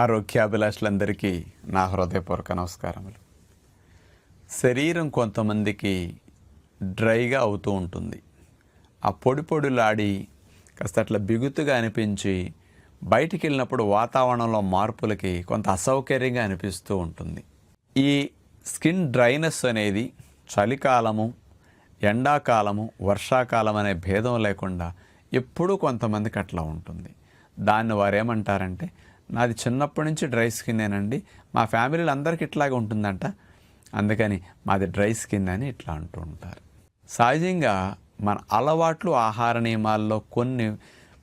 ఆరోగ్యాభిలాషులందరికీ నా హృదయపూర్వక నమస్కారములు. శరీరం కొంతమందికి డ్రైగా అవుతూ ఉంటుంది. ఆ పొడి పొడులాడి కాస్త అట్లా బిగుతుగా అనిపించి బయటికి వెళ్ళినప్పుడు వాతావరణంలో మార్పులకి కొంత అసౌకర్యంగా అనిపిస్తూ ఉంటుంది. ఈ స్కిన్ డ్రైనెస్ అనేది చలికాలము ఎండాకాలము వర్షాకాలం అనే భేదం లేకుండా ఎప్పుడూ కొంతమందికి అట్లా ఉంటుంది. దాన్ని వారు ఏమంటారంటే నాది చిన్నప్పటి నుంచి డ్రై స్కిన్నేనండి. మా ఫ్యామిలీలో అందరికీ ఇట్లాగే ఉంటుందంట. అందుకని మాది డ్రై స్కిన్ అని ఇట్లా అంటూ ఉంటారు. సహజంగా మన అలవాట్లు ఆహార నియమాల్లో కొన్ని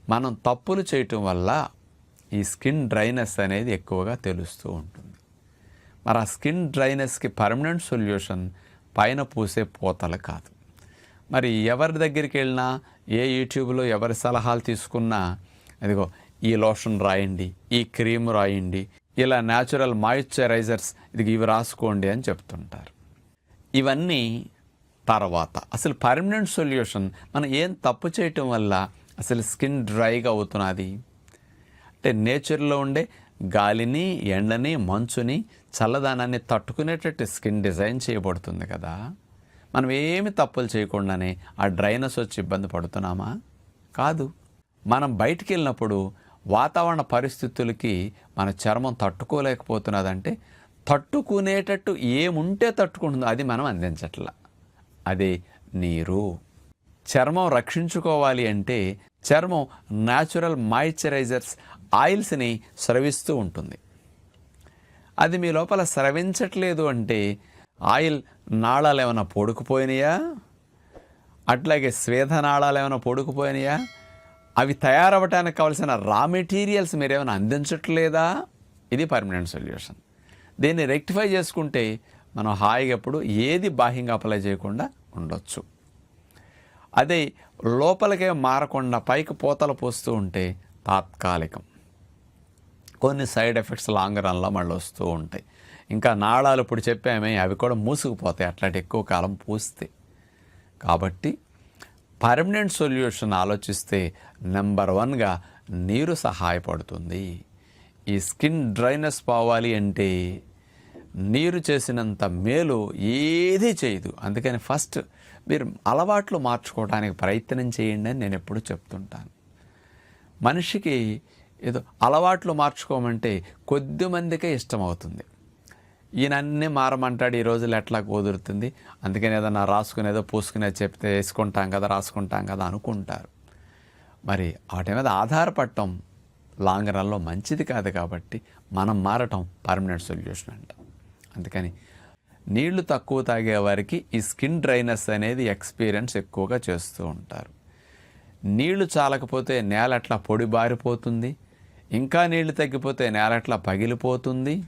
మనం తప్పులు చేయటం వల్ల ఈ స్కిన్ డ్రైనెస్ అనేది ఎక్కువగా తెలుస్తూ ఉంటుంది. మరి ఆ స్కిన్ డ్రైనెస్కి పర్మనెంట్ సొల్యూషన్ పైన పూసే పూతలు కాదు. మరి ఎవరి దగ్గరికి వెళ్ళినా ఏ యూట్యూబ్లో ఎవరి సలహాలు తీసుకున్నా అదిగో ఈ లోషన్ రాయండి ఈ క్రీమ్ రాయండి ఇలా న్యాచురల్ మాయిశ్చరైజర్స్ ఇది ఇవి రాసుకోండి అని చెప్తుంటారు. ఇవన్నీ తర్వాత అసలు పర్మనెంట్ సొల్యూషన్ మనం ఏం తప్పు చేయటం వల్ల అసలు స్కిన్ డ్రైగా అవుతున్నది? అంటే నేచర్లో ఉండే గాలిని ఎండని మంచుని చల్లదనాన్ని తట్టుకునేటట్టు స్కిన్ డిజైన్ చేయబడుతుంది కదా. మనం ఏమి తప్పులు చేయకుండానే ఆ డ్రైనెస్ వచ్చి ఇబ్బంది పడుతున్నామా? కాదు. మనం బయటికి వెళ్ళినప్పుడు వాతావరణ పరిస్థితులకి మన చర్మం తట్టుకోలేకపోతున్నదంటే తట్టుకునేటట్టు ఏముంటే తట్టుకుంటుందో. అది మనం అందించట్ల. అదే నీరు. చర్మం రక్షించుకోవాలి అంటే చర్మం న్యాచురల్ మాయిశ్చరైజర్స్ ఆయిల్స్ని స్రవిస్తూ ఉంటుంది. అది మీ లోపల స్రవించట్లేదు అంటే ఆయిల్ నాళాలు ఏమైనా పొడుకుపోయినాయా? అట్లాగే స్వేద నాళాలు ఏమైనా పొడుకుపోయినాయా? అవి తయారవ్వటానికి కావాల్సిన రా మెటీరియల్స్ మీరు ఏమైనా అందించట్లేదా? ఇది పర్మనెంట్ సొల్యూషన్ దీన్ని రెక్టిఫై చేసుకుంటే మనం హాయిగా ఎప్పుడు ఏది బాహ్యంగా అప్లై చేయకుండా ఉండొచ్చు. అదే లోపలికే మారకుండా పైకి పూతలు పోస్తూ ఉంటే తాత్కాలికం. కొన్ని సైడ్ ఎఫెక్ట్స్ లాంగ్ రన్లో మళ్ళీ వస్తూ ఉంటాయి. ఇంకా నాళాలు ఇప్పుడు చెప్పామే అవి కూడా మూసుకుపోతాయి. అట్లాంటి ఎక్కువ కాలం పూస్తే కాబట్టి పర్మనెంట్ సొల్యూషన్ ఆలోచిస్తే నెంబర్ వన్గా నీరు సహాయపడుతుంది. ఈ స్కిన్ డ్రైనెస్ పోవాలి అంటే నీరు చేసినంత మేలు ఏది చేయదు. అందుకని ఫస్ట్ మీరు అలవాట్లు మార్చుకోవడానికి ప్రయత్నం చేయండి అని నేను ఎప్పుడు చెప్తుంటాను. మనిషికి ఏదో అలవాట్లు మార్చుకోమంటే కొద్ది మందికే ఇష్టం అవుతుంది ఈయన అన్నీ మారమంటాడు ఈ రోజులు ఎట్లా కుదురుతుంది? అందుకని ఏదన్నా రాసుకునేదో పూసుకునేదో చెప్తే వేసుకుంటాం కదా రాసుకుంటాం కదా అనుకుంటారు. మరి వాటి మీద ఆధారపడటం లాంగ్ రన్లో మంచిది కాదు కాబట్టి మనం మారటం పర్మనెంట్ సొల్యూషన్ అంట. అందుకని నీళ్ళు తక్కువ తాగే వారికి ఈ స్కిన్ డ్రైనెస్ అనేది ఎక్స్పీరియన్స్ ఎక్కువగా చేస్తూ ఉంటారు. నీళ్ళు చాలకపోతే నేల అట్లా పొడి బారిపోతుంది? ఇంకా నీళ్ళు తగ్గిపోతే నేల అట్లా పగిలిపోతుంది?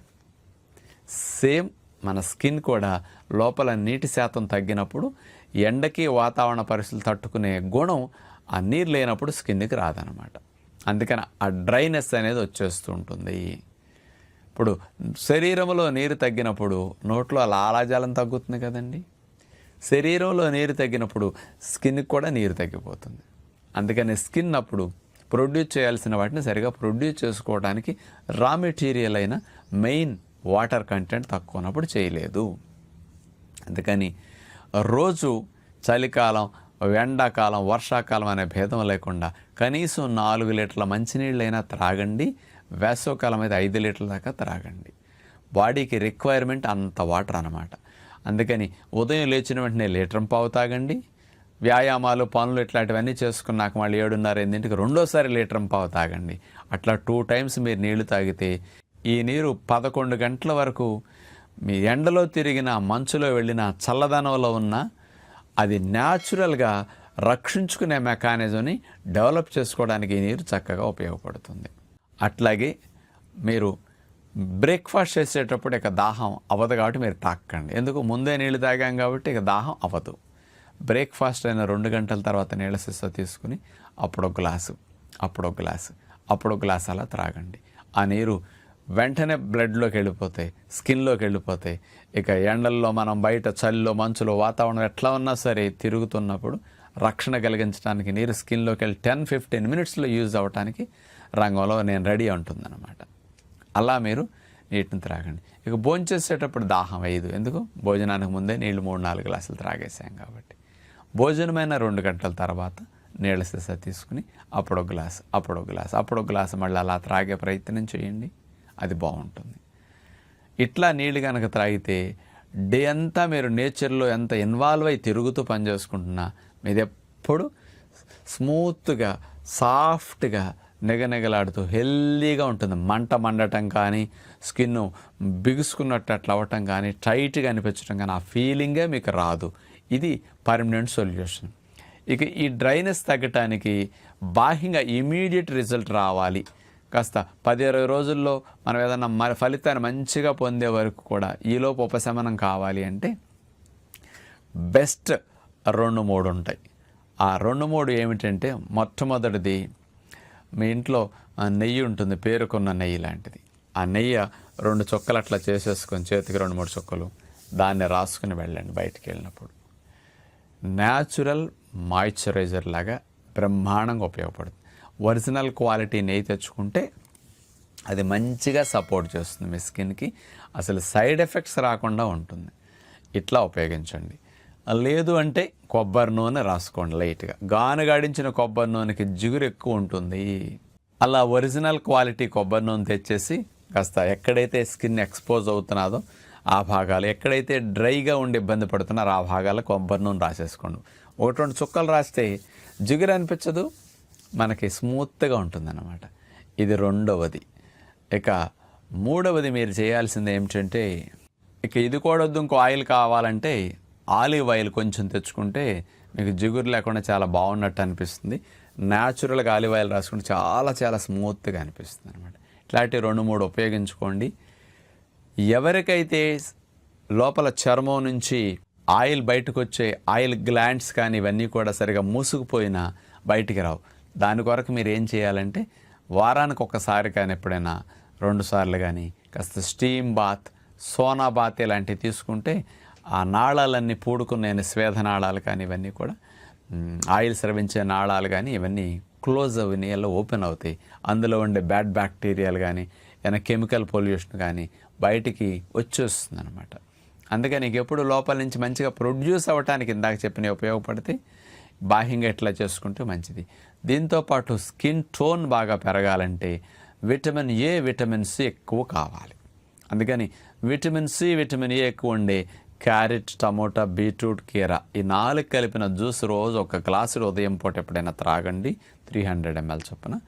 సేమ్ మన స్కిన్ కూడా లోపల నీటి శాతం తగ్గినప్పుడు ఎండకి వాతావరణ పరిస్థితులు తట్టుకునే గుణం ఆ నీరు లేనప్పుడు స్కిన్కి రాదనమాట అందుకని ఆ డ్రైనెస్ అనేది వచ్చేస్తూ ఉంటుంది. ఇప్పుడు శరీరంలో నీరు తగ్గినప్పుడు నోట్లో లాలాజలం తగ్గుతుంది కదండి. శరీరంలో నీరు తగ్గినప్పుడు స్కిన్కి కూడా నీరు తగ్గిపోతుంది. అందుకని స్కిన్ అప్పుడు ప్రొడ్యూస్ చేయాల్సిన వాటిని సరిగా ప్రొడ్యూస్ చేసుకోవడానికి రా మెటీరియల్ అయిన మెయిన్ వాటర్ కంటెంట్ తక్కువ ఉన్నప్పుడు చేయలేదు. అందుకని రోజు చలికాలం ఎండాకాలం వర్షాకాలం అనే భేదం లేకుండా కనీసం నాలుగు లీటర్ల మంచినీళ్ళైనా త్రాగండి వేసవకాలం అయితే ఐదు లీటర్ల దాకా త్రాగండి. బాడీకి రిక్వైర్మెంట్ అంత వాటర్ అన్నమాట. అందుకని ఉదయం లేచిన వెంటనే లీటర్ పావు తాగండి వ్యాయామాలు పనులు ఇట్లాంటివన్నీ చేసుకున్నాక మళ్ళీ ఏడున్నర ఎనిమిదింటికి రెండోసారి లీటర్ పావు తాగండి. అట్లా టూ టైమ్స్ మీరు నీళ్ళు తాగితే ఈ నీరు పదకొండు గంటల వరకు మీ ఎండలో తిరిగిన మంచులో వెళ్ళిన చల్లదనంలో ఉన్న అది న్యాచురల్గా రక్షించుకునే మెకానిజంని డెవలప్ చేసుకోవడానికి ఈ నీరు చక్కగా ఉపయోగపడుతుంది. అట్లాగే మీరు బ్రేక్ఫాస్ట్ చేసేటప్పుడు ఇక దాహం అవ్వదు కాబట్టి మీరు తాకండి ఎందుకు? ముందే నీళ్ళు తాగాం కాబట్టి ఇక దాహం అవ్వదు బ్రేక్ఫాస్ట్ అయిన రెండు గంటల తర్వాత నీళ్ళ సిస్స తీసుకుని అప్పుడు గ్లాసు అప్పుడు గ్లాసు అప్పుడు గ్లాస్ అలా త్రాగండి. ఆ నీరు వెంటనే బ్లడ్లోకి వెళ్ళిపోతాయి స్కిన్లోకి వెళ్ళిపోతాయి. ఇక ఎండల్లో మనం బయట చలిలో మంచులో వాతావరణం ఎట్లా ఉన్నా సరే తిరుగుతున్నప్పుడు రక్షణ కలిగించడానికి నీరు స్కిన్లోకి వెళ్ళి టెన్ ఫిఫ్టీన్ మినిట్స్లో యూజ్ అవ్వడానికి రంగంలో నేను రెడీ ఉంటుందన్నమాట. అలా మీరు నీటిని త్రాగండి. ఇక భోంచేసేటప్పుడు దాహం వేయదు ఎందుకు? భోజనానికి ముందే నీళ్ళు మూడు నాలుగు గ్లాసులు త్రాగేసాం కాబట్టి. భోజనమైన రెండు గంటల తర్వాత నీళ్ళ సీసా తీసుకుని అప్పుడు ఒక గ్లాస్ అప్పుడు ఒక గ్లాస్ అప్పుడు ఒక గ్లాస్ మళ్ళీ అలా త్రాగే ప్రయత్నం చేయండి. అది బాగుంటుంది. ఇట్లా నీళ్ళు కనుక త్రాగితే డే అంతా మీరు నేచర్లో ఎంత ఇన్వాల్వ్ అయి తిరుగుతూ పని చేసుకుంటున్నా మీది ఎప్పుడు స్మూత్గా సాఫ్ట్గా నిగనిగలాడుతూ హెల్దీగా ఉంటుంది. మంట మండటం కానీ స్కిన్ బిగుసుకున్నట్టు అట్లా అవ్వటం కానీ టైట్గా అనిపించడం కానీ ఆ ఫీలింగే మీకు రాదు. ఇది పర్మనెంట్ సొల్యూషన్. ఇక ఈ డ్రైనెస్ తగ్గటానికి బాహ్యంగా ఇమీడియట్ రిజల్ట్ రావాలి. కాస్త పది ఇరవై రోజుల్లో మనం ఏదన్నా మ ఫలితాన్ని మంచిగా పొందే వరకు కూడా ఈలోపు ఉపశమనం కావాలి అంటే బెస్ట్ రెండు మూడు ఉంటాయి. ఆ రెండు మూడు ఏమిటంటే మొట్టమొదటిది మీ ఇంట్లో నెయ్యి ఉంటుంది పేరుకున్న నెయ్యి లాంటిది. ఆ నెయ్యి రెండు చుక్కలు అట్లా చేసేసుకొని చేతికి రెండు మూడు చుక్కలు దాన్ని రాసుకుని వెళ్ళండి బయటికి వెళ్ళినప్పుడు. న్యాచురల్ మాయిశ్చరైజర్ లాగా బ్రహ్మాండంగా ఉపయోగపడుతుంది. ఒరిజినల్ క్వాలిటీ నెయ్యి తెచ్చుకుంటే అది మంచిగా సపోర్ట్ చేస్తుంది మీ స్కిన్కి. అసలు సైడ్ ఎఫెక్ట్స్ రాకుండా ఉంటుంది. ఇట్లా ఉపయోగించండి. లేదు అంటే కొబ్బరి నూనె రాసుకోండి లైట్గా. గానుగాడించిన కొబ్బరి నూనెకి జిగురు ఎక్కువ ఉంటుంది. అలా ఒరిజినల్ క్వాలిటీ కొబ్బరి నూనె తెచ్చేసి కాస్త ఎక్కడైతే స్కిన్ ఎక్స్పోజ్ అవుతున్నదో ఆ భాగాలు ఎక్కడైతే డ్రైగా ఉండి ఇబ్బంది పడుతున్నారో ఆ భాగాలు కొబ్బరి నూనె రాసేసుకోండి. ఒకటి రెండు చుక్కలు రాస్తే జిగురు అనిపించదు. మనకి స్మూత్గా ఉంటుందన్నమాట. ఇది రెండవది. ఇక మూడవది మీరు చేయాల్సింది ఏమిటంటే ఇక ఇది కూడా వద్దు ఇంకో ఆయిల్ కావాలంటే ఆలివ్ ఆయిల్ కొంచెం తెచ్చుకుంటే మీకు జిగురు లేకుండా చాలా బాగున్నట్టు అనిపిస్తుంది. న్యాచురల్గా ఆలివ్ ఆయిల్ రాసుకుంటే చాలా చాలా స్మూత్గా అనిపిస్తుంది అనమాట ఇట్లాంటి రెండు మూడు ఉపయోగించుకోండి. ఎవరికైతే లోపల చర్మం నుంచి ఆయిల్ బయటకు వచ్చే ఆయిల్ గ్లాండ్స్ కానీ ఇవన్నీ కూడా సరిగా మూసుకుపోయినా బయటికి రావు. దాని కొరకు మీరు ఏం చేయాలంటే వారానికి ఒకసారి కానీ ఎప్పుడైనా రెండుసార్లు కానీ కాస్త స్టీమ్ బాత్ సోనా బాత్ ఇలాంటివి తీసుకుంటే ఆ నాళాలన్నీ పూడుకున్న స్వేద నాళాలు కానీ ఇవన్నీ కూడా ఆయిల్ స్రవించే నాళాలు కానీ ఇవన్నీ క్లోజ్ అవి ఎలా ఓపెన్ అవుతాయి. అందులో ఉండే బ్యాడ్ బ్యాక్టీరియాలు కానీ ఏమైనా కెమికల్ పొల్యూషన్ కానీ బయటికి వచ్చేస్తుంది అనమాట అందుకని నీకు ఎప్పుడు లోపల నుంచి మంచిగా ప్రొడ్యూస్ అవ్వటానికి ఇందాక చెప్పినవి ఉపయోగపడితే బాహ్యంగా ఎట్లా చేసుకుంటే మంచిది. దీంతోపాటు స్కిన్ టోన్ బాగా పెరగాలంటే విటమిన్ ఏ విటమిన్ సి ఎక్కువ కావాలి. అందుకని విటమిన్ సి విటమిన్ ఏ ఎక్కువ ఉండే క్యారెట్ టమోటా బీట్రూట్ కీర ఈ నాలుగు కలిపిన జ్యూస్ రోజు ఒక గ్లాసు ఉదయం పూట ఎప్పుడైనా త్రాగండి. త్రీ హండ్రెడ్ ఎంఎల్ చొప్పున.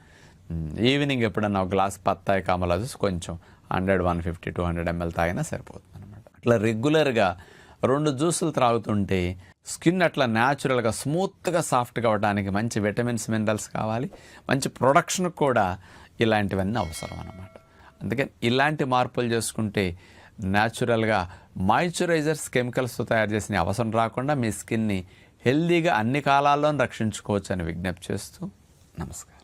ఈవినింగ్ ఎప్పుడైనా ఒక గ్లాస్ పత్తాయి కమలా జ్యూస్ కొంచెం hundred one fifty two hundred ML తాగినా సరిపోతుంది అనమాట అట్లా రెగ్యులర్గా రెండు జ్యూసులు త్రాగుతుంటే స్కిన్ అట్లా న్యాచురల్గా స్మూత్గా సాఫ్ట్గా అవ్వడానికి మంచి విటమిన్స్ మినరల్స్ కావాలి. మంచి ప్రొడక్షన్ కూడా ఇలాంటివన్నీ అవసరం అన్నమాట. అందుకని ఇలాంటి మార్పులు చేసుకుంటే న్యాచురల్గా మాయిశ్చరైజర్స్ కెమికల్స్తో తయారు చేసిన అవసరం రాకుండా మీ స్కిన్ని హెల్దీగా అన్ని కాలాల్లో రక్షించుకోవచ్చు అని విజ్ఞప్తి చేస్తూ నమస్కారం.